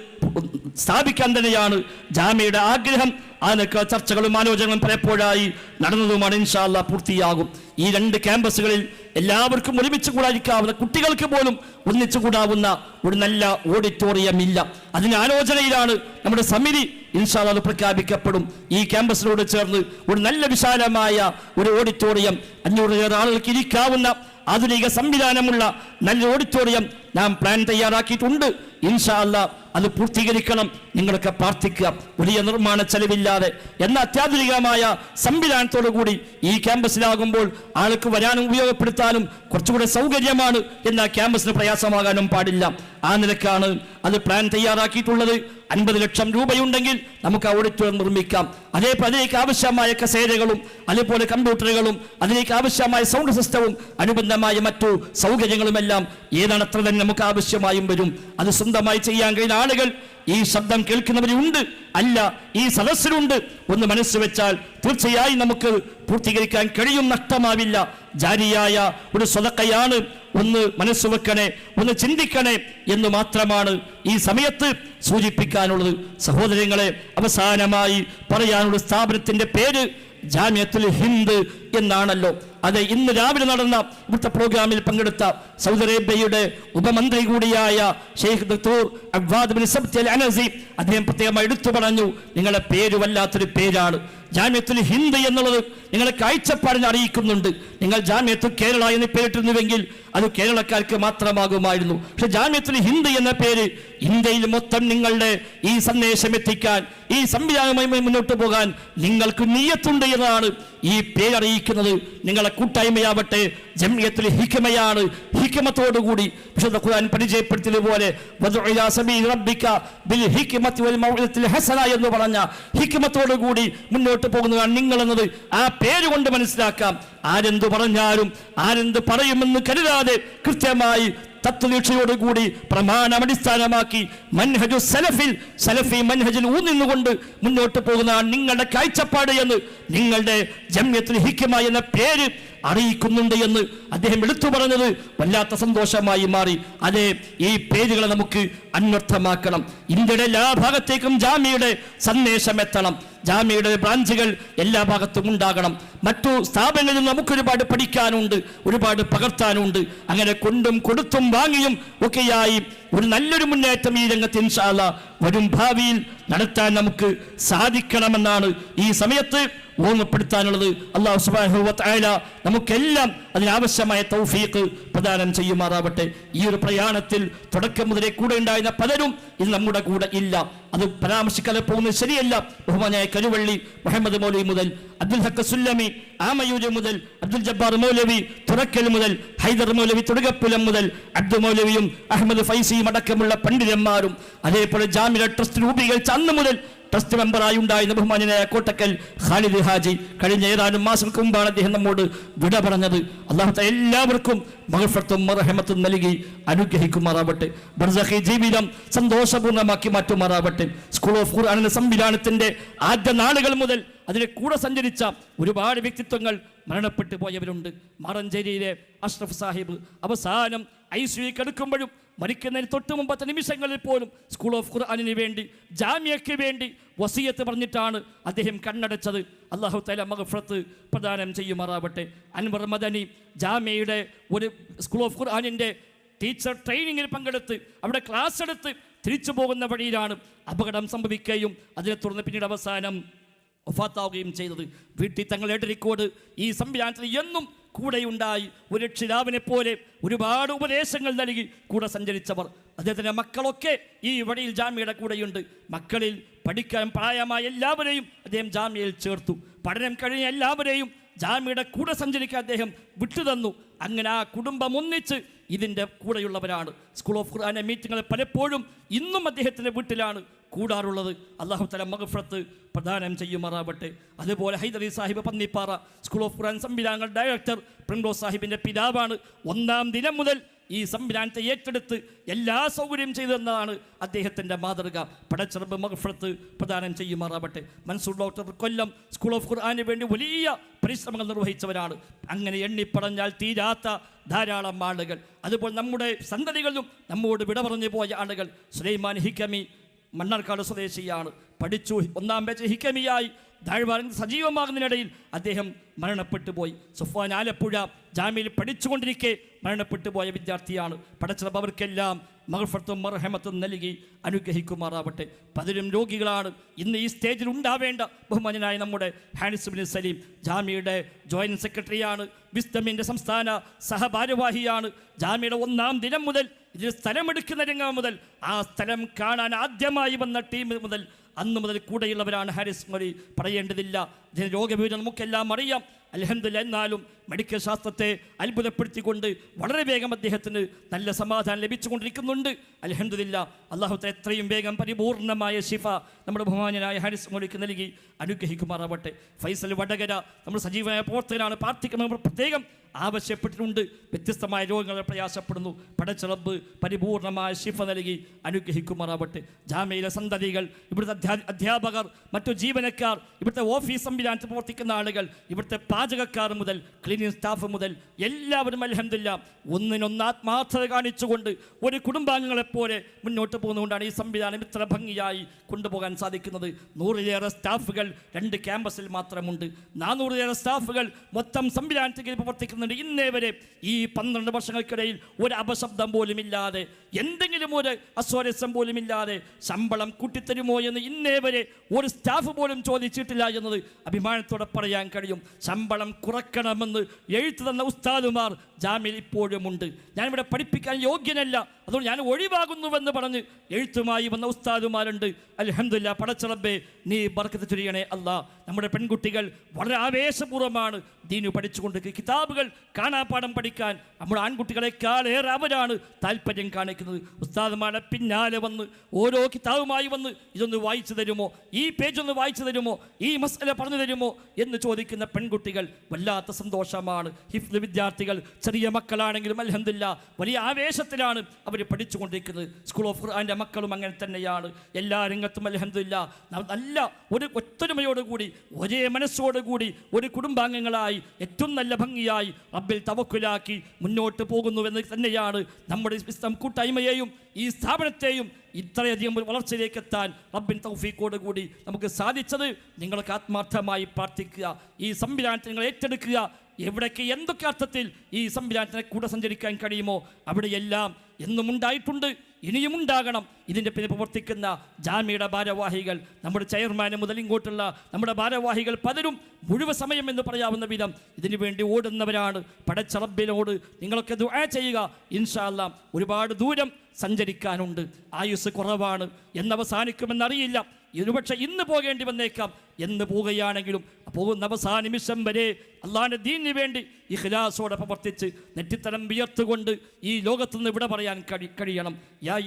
സ്ഥാപിക്കാൻ തന്നെയാണ് ജാമ്യയുടെ ആഗ്രഹം. അതിനൊക്കെ ചർച്ചകളും ആലോചനകളും പലപ്പോഴായി നടന്നതുമാണ് ഇൻഷാല്ല പൂർത്തിയാകും. ഈ രണ്ട് ക്യാമ്പസുകളിൽ എല്ലാവർക്കും ഒരുമിച്ച് കൂടാതിരിക്കാവുന്ന കുട്ടികൾക്ക് പോലും ഒന്നിച്ചു കൂടാവുന്ന ഒരു നല്ല ഓഡിറ്റോറിയം ഇല്ല അതിന് ആലോചനയിലാണ് നമ്മുടെ സമിതി അത് പ്രഖ്യാപിക്കപ്പെടും. ഈ ക്യാമ്പസിനോട് ചേർന്ന് ഒരു നല്ല വിശാലമായ ഒരു ഓഡിറ്റോറിയം അഞ്ഞൂറിലേറെ ആളുകൾക്ക് ഇരിക്കാവുന്ന ആധുനിക സംവിധാനമുള്ള നല്ല ഓഡിറ്റോറിയം നാം പ്ലാൻ തയ്യാറാക്കിയിട്ടുണ്ട്. ഇൻഷാ അത് പൂർത്തീകരിക്കണം. നിങ്ങളൊക്കെ പ്രാർത്ഥിക്കുക. വലിയ നിർമ്മാണ ചെലവില്ലാതെ. എന്ന അത്യാധുനികമായ സംവിധാനത്തോടു കൂടി ഈ ക്യാമ്പസിലാകുമ്പോൾ ആൾക്ക് വരാനും ഉപയോഗപ്പെടുത്താനും കുറച്ചുകൂടെ സൗകര്യമാണ് എന്നാൽ ക്യാമ്പസിന് പ്രയാസമാകാനും പാടില്ല. ആ നിലക്കാണ് അത് പ്ലാൻ തയ്യാറാക്കിയിട്ടുള്ളത്. അൻപത് ലക്ഷം രൂപയുണ്ടെങ്കിൽ നമുക്ക് ഓഡിറ്റോറിയം നിർമ്മിക്കാം. അതേപോലെ അതിലേക്ക് ആവശ്യമായ കസേരകളും അതേപോലെ കമ്പ്യൂട്ടറുകളും അതിലേക്ക് ആവശ്യമായ സൗണ്ട് സിസ്റ്റവും അനുബന്ധമായ മറ്റു സൗകര്യങ്ങളുമെല്ലാം ഏതണത്ര തന്നെ നമുക്ക് ആവശ്യമായും വരും. അത് സ്വന്തമായി ചെയ്യാൻ കഴിയുന്ന ആളുകൾ ഈ ശബ്ദം കേൾക്കുന്നവരുണ്ട്. അല്ല ഈ സദസ്സിലുണ്ട്. ഒന്ന് മനസ്സ് വെച്ചാൽ തീർച്ചയായും നമുക്ക് പൂർത്തീകരിക്കാൻ കഴിയും. നഷ്ടമാവില്ല. ജാരിയായ ഒരു സ്വതക്കയാണ്. ഒന്ന് മനസ്സ് വെക്കണേ ഒന്ന് ചിന്തിക്കണേ എന്ന് മാത്രമാണ് ഈ സമയത്ത് സൂചിപ്പിക്കാനുള്ളത്. സഹോദരങ്ങളെ അവസാനമായി പറയാനുള്ള സ്ഥാപനത്തിന്റെ പേര് ജാമ്യത്തിൽ ഹിന്ദ് എന്നാണല്ലോ. അത് ഇന്ന് രാവിലെ നടന്ന ഇവിടുത്തെ പ്രോഗ്രാമിൽ പങ്കെടുത്ത സൗദി അറേബ്യയുടെ ഉപമന്ത്രി കൂടിയായ ഷെയ്ഖ് ദത്തൂർ അബ്വാദ് ബിൻ സബ്ത് അൽ അനസി അദ്ദേഹം പ്രത്യേകമായി എടുത്തു പറഞ്ഞു നിങ്ങളുടെ പേര് വല്ലാത്തൊരു പേരാണ്. ജാമ്യത്തുൽ ഹിന്ദ് എന്നുള്ളത് നിങ്ങളെ കാഴ്ചപ്പാടിനെ അറിയിക്കുന്നുണ്ട്. നിങ്ങൾ ജാമ്യത്ത് കേരള എന്ന് പേരിട്ടിരുന്നുവെങ്കിൽ അത് കേരളക്കാർക്ക് മാത്രമാകുമായിരുന്നു. പക്ഷെ ജാമ്യത്തുൽ ഹിന്ദ് എന്ന പേര് ഇന്ത്യയിൽ മൊത്തം നിങ്ങളുടെ ഈ സന്ദേശം എത്തിക്കാൻ ഈ സംവിധാനവുമായി മുന്നോട്ട് പോകാൻ നിങ്ങൾക്ക് നീയത്തുണ്ട് എന്നതാണ് ഈ പേരറിയിക്കുന്നത്. നിങ്ങളെ കൂട്ടായ്മയാവട്ടെ ജംഇയത്തുൽ ഹിക്കമയാണ് ഹിക്കമത്തോടുകൂടി വിശുദ്ധ ഖുർആൻ പരിചയപ്പെടുത്തിയതുപോലെ എന്ന് പറഞ്ഞ ഹിക്കമത്തോടുകൂടി മുന്നോട്ട് പോകുന്നതാണ് നിങ്ങൾ എന്നത് ആ പേര് കൊണ്ട് മനസ്സിലാക്കാം. ആരെന്ത് പറഞ്ഞാലും ആരെന്ത് പറയുമെന്ന് കരുതാതെ കൃത്യമായി തത്വദീക്ഷയോടുകൂടി പ്രമാണം അടിസ്ഥാനമാക്കി മൻഹജു സലഫിൽ സലഫി മൻഹജിൽ ഊന്നിന്നുകൊണ്ട് മുന്നോട്ട് പോകുന്ന നിങ്ങളുടെ കാഴ്ചപ്പാട് എന്ന് നിങ്ങളുടെ ജമ്യത്തിൽ ഹിക്കുമ എന്ന പേര് അറിയിക്കുന്നുണ്ട് എന്ന് അദ്ദേഹം എടുത്തു പറഞ്ഞത് വല്ലാത്ത സന്തോഷമായി മാറി. അതെ ഈ പേരുകളെ നമുക്ക് അന്വർത്ഥമാക്കണം. ഇന്ത്യയുടെ എല്ലാ ഭാഗത്തേക്കും ജാമ്യയുടെ സന്ദേശം എത്തണം. ജാമ്യയുടെ ബ്രാഞ്ചുകൾ എല്ലാ ഭാഗത്തും ഉണ്ടാകണം. മറ്റു സ്ഥാപനങ്ങളിൽ നമുക്ക് ഒരുപാട് പഠിക്കാനുണ്ട് ഒരുപാട് പകർത്താനുണ്ട്. അങ്ങനെ കൊണ്ടും കൊടുത്തും വാങ്ങിയും ഒക്കെയായി ഒരു നല്ലൊരു മുന്നേറ്റം ഈ രംഗത്ത് ഇൻഷാല്ല വരും ഭാവിയിൽ നടത്താൻ നമുക്ക് സാധിക്കണമെന്നാണ് ഈ സമയത്ത് ഓർമ്മപ്പെടുത്താനുള്ളത്. അള്ളാഹു സുബ്ഹാനഹു വ തആല നമുക്കെല്ലാം അതിനാവശ്യമായ തൗഫീഖ് പ്രദാനം ചെയ്യുമാറാവട്ടെ. ഈ ഒരു പ്രയാണത്തിൽ തുടക്കം മുതലേ കൂടെ ഉണ്ടായിരുന്ന പലരും ഇത് നമ്മുടെ കൂടെ ഇല്ല. അത് പരാമർശിക്കാതെ പോകുന്നത് ശരിയല്ല. ബഹുമാനായ കരുവള്ളി മുഹമ്മദ് മൗലവി മുതൽ അബ്ദുൽ ഹക്ക സുല്ലമി ആമയൂര് മുതൽ അബ്ദുൽ ജബ്ബാർ മൗലവി തുറക്കൽ മുതൽ ഹൈദർ മൗലവി തുടുകപ്പുലം മുതൽ അബ്ദു മൗലവിയും അഹമ്മദ് ഫൈസിയും അടക്കമുള്ള പണ്ഡിതന്മാരും അതേപോലെ ജാമ്യ ട്രസ്റ്റ് രൂപീകരിച്ച അന്ന് മുതൽ ട്രസ്റ്റ് മെമ്പറായി ഉണ്ടായിരുന്ന ബഹുമാനായ കോട്ടക്കൽ ഖാലിദ് ഹാജി കഴിഞ്ഞ ഏതാനും മാസങ്ങൾക്ക് മുമ്പാണ് അദ്ദേഹം നമ്മോട് വിട പറഞ്ഞത്. അള്ളാഹത്തെ എല്ലാവർക്കും മഹഫത്തും മറഹമത്തും നൽകി അനുഗ്രഹിക്കുമാറാവട്ടെ. ബർസഖി ജീവിതം സന്തോഷപൂർണമാക്കി മാറ്റുമാറാവട്ടെ. സ്കൂൾ ഓഫ് ഖുർആാനിലെ സംവിധാനത്തിന്റെ ആദ്യ നാളുകൾ മുതൽ അതിലെ കൂടെ സഞ്ചരിച്ച ഒരുപാട് വ്യക്തിത്വങ്ങൾ മരണപ്പെട്ടു പോയവരുണ്ട്. മറഞ്ചേരിയിലെ അഷ്റഫ് സാഹിബ് അവസാനം ഐ സി മരിക്കുന്നതിന് തൊട്ട് മുമ്പത്തെ നിമിഷങ്ങളിൽ പോലും സ്കൂൾ ഓഫ് ഖുർആാനിന് വേണ്ടി ജാമ്യയ്ക്ക് വേണ്ടി വസീയത്ത് പറഞ്ഞിട്ടാണ് അദ്ദേഹം കണ്ണടച്ചത്. അള്ളാഹു തല മഹഫ്രത്ത് പ്രദാനം ചെയ്യുമാറാവട്ടെ. അൻവർ മദനി ജാമ്യയുടെ ഒരു സ്കൂൾ ഓഫ് ഖുർആാനിന്റെ ടീച്ചർ ട്രെയിനിങ്ങിൽ പങ്കെടുത്ത് അവിടെ ക്ലാസ് എടുത്ത് തിരിച്ചു പോകുന്ന വഴിയിലാണ് അപകടം സംഭവിക്കുകയും അതിനെ തുടർന്ന് പിന്നീട് അവസാനം ഒഫാത്താവുകയും ചെയ്തത്. വീട്ടിൽ തങ്ങളുടെ റെക്കോർഡ് ഈ സംവിധാനത്തിൽ എന്നും കൂടെയുണ്ടായി ഒരു രക്ഷിതാവിനെ പോലെ ഒരുപാട് ഉപദേശങ്ങൾ നൽകി കൂടെ സഞ്ചരിച്ചവർ. അദ്ദേഹത്തിന്റെ മക്കളൊക്കെ ഈ വഴിയിൽ ജാമ്യയുടെ കൂടെയുണ്ട്. മക്കളിൽ പഠിക്കാൻ പ്രായമായ എല്ലാവരെയും അദ്ദേഹം ജാമ്യയിൽ ചേർത്തു. പഠനം കഴിഞ്ഞ എല്ലാവരെയും ജാമ്യയുടെ കൂടെ സഞ്ചരിക്കാൻ അദ്ദേഹം വിട്ടുതന്നു. അങ്ങനെ ആ കുടുംബം ഒന്നിച്ച് ഇതിന്റെ കൂടെയുള്ളവരാണ്. സ്കൂൾ ഓഫ് ഖുർആാനെ മീറ്റിങ്ങൾ പലപ്പോഴും ഇന്നും അദ്ദേഹത്തിന്റെ വീട്ടിലാണ് കൂടാറുള്ളത്. അള്ളാഹു തല മഹഫ്രത്ത് പ്രദാനം ചെയ്യുമാറാവട്ടെ. അതുപോലെ ഹൈദരി സാഹിബ് പന്നിപ്പാറ സ്കൂൾ ഓഫ് ഖുർആൻ സംവിധാനങ്ങൾ ഡയറക്ടർ പ്രിൻഡോ സാഹിബിന്റെ പിതാവാണ്. ഒന്നാം ദിനം മുതൽ ഈ സംവിധാനത്തെ ഏറ്റെടുത്ത് എല്ലാ സൗകര്യം ചെയ്തു തന്നതാണ് അദ്ദേഹത്തിന്റെ മാതൃക. പടച്ചെറുമ്പ് മഹഫ്രത്ത് പ്രദാനം ചെയ്യുമാറാവട്ടെ. Mansoor doctor Kollam school of ഖുർആാനു വേണ്ടി വലിയ പരിശ്രമങ്ങൾ നിർവഹിച്ചവരാണ്. അങ്ങനെ എണ്ണിപ്പറഞ്ഞാൽ തീരാത്ത ധാരാളം ആളുകൾ. അതുപോലെ നമ്മുടെ സന്തതികളിലും നമ്മോട് വിട പറഞ്ഞു പോയ ആളുകൾ. സുലൈമാൻ ഹിക്കമി മണ്ണാർക്കാട് സ്വദേശിയാണ്. പഠിച്ചു ഒന്നാം ബേച്ച് ഹിക്കമിയായി. താഴ്വാരൻ സജീവമാകുന്നതിനിടയിൽ അദ്ദേഹം മരണപ്പെട്ടു പോയി. സുഫാൻ ആലപ്പുഴ ജാമ്യയിൽ പഠിച്ചുകൊണ്ടിരിക്കെ മരണപ്പെട്ടു പോയ വിദ്യാർത്ഥിയാണ്. പഠിച്ചത് അവർക്കെല്ലാം മഹഫത്തും മർഹമത്തും നൽകി അനുഗ്രഹിക്കുമാറാവട്ടെ. പതിനും രോഗികളാണ്. ഇന്ന് ഈ സ്റ്റേജിൽ ഉണ്ടാവേണ്ട ബഹുമാനായ നമ്മുടെ ഹാനിസ് ബിൻ സലീം ജാമ്യയുടെ ജോയിന്റ് സെക്രട്ടറിയാണ്. വിസ്തമിന്റെ സംസ്ഥാന സഹഭാരവാഹിയാണ്. ജാമ്യയുടെ ഒന്നാം ദിനം മുതൽ ഇതിന് സ്ഥലമെടുക്കുന്ന രംഗം മുതൽ ആ സ്ഥലം കാണാൻ ആദ്യമായി വന്ന ടീം മുതൽ അന്ന് മുതൽ കൂടെയുള്ളവരാണ് ഹാരിസ് മൊഴി പറയേണ്ടതില്ല. രോഗവിവരം നമുക്കെല്ലാം അറിയാം. അലഹമില്ല എന്നാലും മെഡിക്കൽ ശാസ്ത്രത്തെ അത്ഭുതപ്പെടുത്തിക്കൊണ്ട് വളരെ വേഗം അദ്ദേഹത്തിന് നല്ല സമാധാനം ലഭിച്ചുകൊണ്ടിരിക്കുന്നുണ്ട്. അലഹമില്ല അള്ളാഹുത്തെ എത്രയും വേഗം പരിപൂർണമായ ശിഫ നമ്മുടെ ബഹുമാനായ ഹാരിസ് മോലിക്ക് നൽകി അനുഗ്രഹിക്കുമാറാവട്ടെ. ഫൈസൽ വടകര നമ്മൾ സജീവമായ പ്രവർത്തകനാണ് പ്രാർത്ഥിക്കുന്നത് നമ്മൾ പ്രത്യേകം ആവശ്യപ്പെട്ടിട്ടുണ്ട്. വ്യത്യസ്തമായ രോഗങ്ങൾ പ്രയാസപ്പെടുന്നു. പടച്ചിളപ്പ് പരിപൂർണമായ ശിഫ നൽകി അനുഗ്രഹിക്കുമാറാവട്ടെ. ജാമ്യയിലെ സന്തതികൾ ഇവിടുത്തെ അധ്യാ- അധ്യാപകർ മറ്റു ജീവനക്കാർ ഇവിടുത്തെ ഓഫീസ് സംവിധാനത്തിൽ പ്രവർത്തിക്കുന്ന ആളുകൾ ഇവിടുത്തെ പാചകക്കാർ മുതൽ ക്ലീനിങ് സ്റ്റാഫ് മുതൽ എല്ലാവരും അലഹമില്ല ഒന്നിനൊന്ന് ആത്മാർത്ഥത കാണിച്ചുകൊണ്ട് ഒരു കുടുംബാംഗങ്ങളെപ്പോലെ മുന്നോട്ട് പോകുന്നതുകൊണ്ടാണ് ഈ സംവിധാനം ഇത്ര ഭംഗിയായി കൊണ്ടുപോകാൻ സാധിക്കുന്നത്. നൂറിലേറെ സ്റ്റാഫുകൾ രണ്ട് ക്യാമ്പസിൽ മാത്രമുണ്ട്. നാനൂറിലേറെ സ്റ്റാഫുകൾ മൊത്തം സംവിധാനത്തിൽ പ്രവർത്തിക്കുന്നുണ്ട്. ഇന്നേ വരെ ഈ പന്ത്രണ്ട് വർഷങ്ങൾക്കിടയിൽ ഒരു അപശബ്ദം പോലും ഇല്ലാതെ എന്തെങ്കിലും ഒരു അസ്വാരസ്യം പോലും ഇല്ലാതെ ശമ്പളം കൂട്ടിത്തരുമോ എന്ന് ഇന്നേ വരെ ഒരു സ്റ്റാഫ് പോലും ചോദിച്ചിട്ടില്ല എന്നത് അഭിമാനത്തോടെ പറയാൻ കഴിയും. ശമ്പളം കുറക്കണമെന്ന് എഴുത്തു തന്ന ഉസ്താദുമാർ ജാമ്യയിൽ ഇപ്പോഴുമുണ്ട് ഞാനിവിടെ പഠിപ്പിക്കാൻ യോഗ്യനല്ല. അതുകൊണ്ട് ഞാൻ ഒഴിവാകുന്നുവെന്ന് പറഞ്ഞ് എഴുത്തുമായി വന്ന ഉസ്താദുമാരുണ്ട്. അലഹമില്ല പടച്ചറബേ നീ ബർക്കത്ത് ചുരിയണേ അല്ല നമ്മുടെ പെൺകുട്ടികൾ വളരെ ആവേശപൂർവമാണ് ദീനു പഠിച്ചുകൊണ്ട് കിതാബുകൾ കാണാപ്പാടം പഠിക്കാൻ. നമ്മുടെ ആൺകുട്ടികളെക്കാൾ ഏറെ അവരാണ് താല്പര്യം കാണിക്കുന്നത്. ഉസ്താദുമാരുടെ പിന്നാലെ വന്ന് ഓരോ കിതാബുമായി വന്ന് ഇതൊന്ന് വായിച്ചു തരുമോ? ഈ പേജ് ഒന്ന് വായിച്ചു തരുമോ? ഈ മസല പറഞ്ഞു തരുമോ? എന്ന് ചോദിക്കുന്ന പെൺകുട്ടികൾ വല്ലാത്ത സന്തോഷമാണ്. ഹിഫ്ല് വിദ്യാർത്ഥികൾ ചെറിയ മക്കളാണെങ്കിലും അലഹമില്ല വലിയ ആവേശത്തിലാണ് അവർ പഠിച്ചുകൊണ്ടിരിക്കുന്നത്. സ്കൂൾ ഓഫ് ഖുർആാന്റെ മക്കളും അങ്ങനെ തന്നെയാണ്. എല്ലാ രംഗത്തും അലഹമില്ല നല്ല ഒരു ഒത്തൊരുമയോടുകൂടി ഒരേ മനസ്സോടുകൂടി ഒരു കുടുംബാംഗങ്ങളായി ഏറ്റവും നല്ല ഭംഗിയായി റബ്ബിൽ തവക്കുലാക്കി മുന്നോട്ട് പോകുന്നുവെന്ന് തന്നെയാണ് നമ്മുടെ ഇസ്ലാം കൂട്ടായ്മയെയും ഈ സ്ഥാപനത്തെയും ഇത്രയധികം വളർച്ചയിലേക്ക് എത്താൻ റബ്ബിൻ തൗഫീഖോട് കൂടി നമുക്ക് സാധിച്ചത്. നിങ്ങൾക്ക് ആത്മാർത്ഥമായി പ്രാർത്ഥിക്കുക. ഈ സംവിധാനത്തെ നിങ്ങൾ ഏറ്റെടുക്കുക. എവിടേക്ക് എന്തൊക്കെ അർത്ഥത്തിൽ ഈ സംവിധാനത്തിനെ കൂടെ സഞ്ചരിക്കാൻ കഴിയുമോ അവിടെയെല്ലാം എന്നും ഉണ്ടായിട്ടുണ്ട്. ഇനിയും ഉണ്ടാകണം ഇതിന്റെ പിന്നെ പ്രവർത്തിക്കുന്ന ജാമ്യയുടെ ഭാരവാഹികൾ നമ്മുടെ ചെയർമാന് മുതൽ ഇങ്ങോട്ടുള്ള നമ്മുടെ ഭാരവാഹികൾ പലരും മുഴുവൻ സമയം എന്ന് പറയാവുന്ന വിധം ഇതിനു വേണ്ടി ഓടുന്നവരാണ്. പടച്ചറബിനോട് നിങ്ങളൊക്കെ ദുആ ചെയ്യുക. ഇൻഷാല്ല ഒരുപാട് ദൂരം സഞ്ചരിക്കാനുണ്ട്. ആയുസ് കുറവാണ്. എന്നവസാനിക്കുമെന്നറിയില്ല. ഒരുപക്ഷെ ഇന്ന് പോകേണ്ടി വന്നേക്കാം. എന്ന് പോവുകയാണെങ്കിലും പോകുന്ന അവസാന നിമിഷം വരെ അള്ളാന്റെ ദീനിന് വേണ്ടി ഇഖ്ലാസോടെ പ്രവർത്തിച്ച് നെറ്റിത്തരം വിയർത്തുകൊണ്ട് ഈ ലോകത്ത് നിന്ന് ഇവിടെ പറയാൻ കഴി കഴിയണം. യാ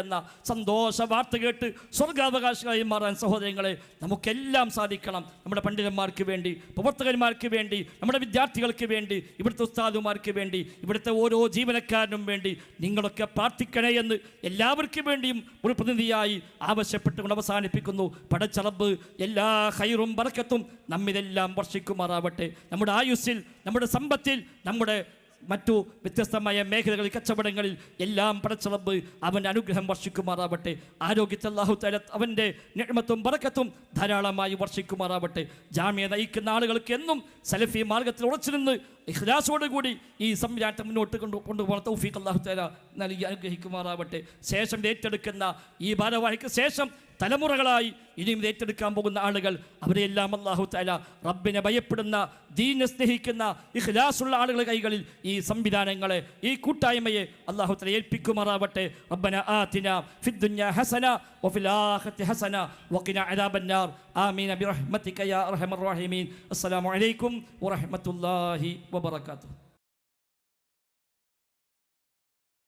എന്ന സന്തോഷ വാർത്ത കേട്ട് സ്വർഗാവകാശികളായി മാറാൻ സഹോദരങ്ങളെ നമുക്കെല്ലാം സാധിക്കണം. നമ്മുടെ പണ്ഡിതന്മാർക്ക് വേണ്ടി പ്രവർത്തകന്മാർക്ക് വേണ്ടി നമ്മുടെ വിദ്യാർത്ഥികൾക്ക് വേണ്ടി ഇവിടുത്തെ ഉസ്താദുമാർക്ക് വേണ്ടി ഇവിടുത്തെ ഓരോ ജീവനക്കാരനും വേണ്ടി നിങ്ങളൊക്കെ പ്രാർത്ഥിക്കണേ എന്ന് എല്ലാവർക്കും വേണ്ടിയും ഒരു പ്രതിനിധിയായി ആവശ്യപ്പെട്ടുകൊണ്ട് അവസാനിപ്പിക്കുന്നു. പടച്ചളബ് എല്ലാ എല്ലാ ഹൈറും ബർക്കത്തും നമ്മിതെല്ലാം വർഷിക്കുമാറാവട്ടെ. നമ്മുടെ ആയുസ്സിൽ നമ്മുടെ സമ്പത്തിൽ നമ്മുടെ മറ്റു വ്യത്യസ്തമായ മേഖലകളിൽ കച്ചവടങ്ങളിൽ എല്ലാം പടച്ചിറമ്പ് അവന്റെ അനുഗ്രഹം വർഷിക്കുമാറാവട്ടെ. ആരോഗ്യത്തെ അള്ളാഹു തല അവന്റെ നിഴമത്തും പറക്കത്തും ധാരാളമായി വർഷിക്കുമാറാവട്ടെ. ജാമ്യ നയിക്കുന്ന ആളുകൾക്ക് എന്നും സലഫി മാർഗത്തിൽ ഉറച്ചു നിന്ന് ഇഖ്ലാസോടുകൂടി ഈ സംവിധാനത്തെ മുന്നോട്ട് കൊണ്ടു കൊണ്ടുപോകണം തൗഫീഖ് അള്ളാഹു തല നൽകി അനുഗ്രഹിക്കുമാറാവട്ടെ. ശേഷം ഏറ്റെടുക്കുന്ന ഈ ഭാരവാഹിക്ക് ശേഷം തലമുറകളായി ഇനിയും ഏറ്റെടുക്കാൻ പോകുന്ന ആളുകൾ അവരെല്ലാം അള്ളാഹു തല റബ്ബിനെ ഭയപ്പെടുന്ന ദീനെ സ്നേഹിക്കുന്ന ഇഖ്ലാസുള്ള ആളുകളുടെ കൈകളിൽ ഈ സംവിധാനങ്ങളെ ഈ കൂട്ടായ്മയെ അള്ളാഹു തല ഏൽപ്പിക്കുമാറാവട്ടെ. റബ്ബന ആതിന ഫിദ്ദുന്യ ഹസന വഫിൽ ആഖിറതി ഹസന വഖിന അദാബന്നാർ ആമീൻ. ബിറഹ്മതിക യാ അർഹമർ റഹീമീൻ. അസ്സലാമു അലൈക്കും വറഹ്മത്തുള്ളാഹി barakatuh.